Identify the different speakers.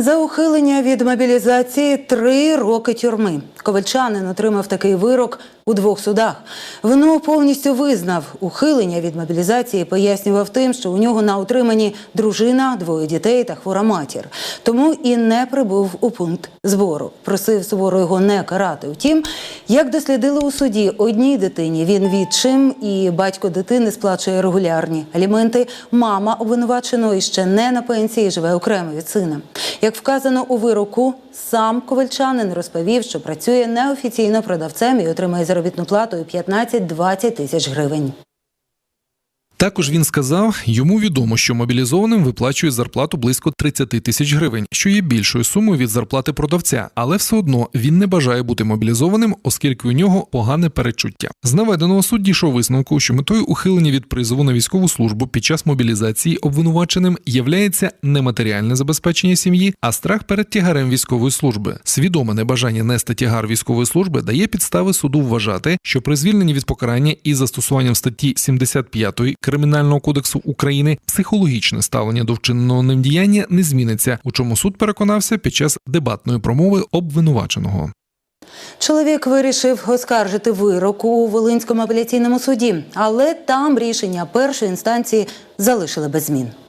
Speaker 1: За ухилення від мобілізації три роки тюрми. Ковальчанин отримав такий вирок у двох судах. Вину повністю визнав. Ухилення від мобілізації пояснював тим, що у нього на утриманні дружина, двоє дітей та хвора матір. Тому і не прибув у пункт збору. Просив суворо його не карати. Втім, як дослідили у суді, одній дитині він відчим і батько дитини сплачує регулярні аліменти. Мама обвинуваченої ще не на пенсії, живе окремо від сина. Як вказано у вироку, сам ковальчанин розповів, що працює неофіційно продавцем і отримає заробітну плату у 15-20 тисяч гривень.
Speaker 2: Також він сказав, йому відомо, що мобілізованим виплачує зарплату близько 30 тисяч гривень, що є більшою сумою від зарплати продавця, але все одно він не бажає бути мобілізованим, оскільки у нього погане перечуття. З наведеного суд дійшов висновку, що метою ухилення від призову на військову службу під час мобілізації обвинуваченим являється не матеріальне забезпечення сім'ї, а страх перед тягарем військової служби. Свідоме небажання нести тягар військової служби дає підстави суду вважати, що при звільненні від покарання із застосуванням статті 75 Кримінального кодексу України психологічне ставлення до вчиненого ним діяння не зміниться, у чому суд переконався під час дебатної промови обвинуваченого.
Speaker 1: Чоловік вирішив оскаржити вирок у Волинському апеляційному суді, але там рішення першої інстанції залишили без змін.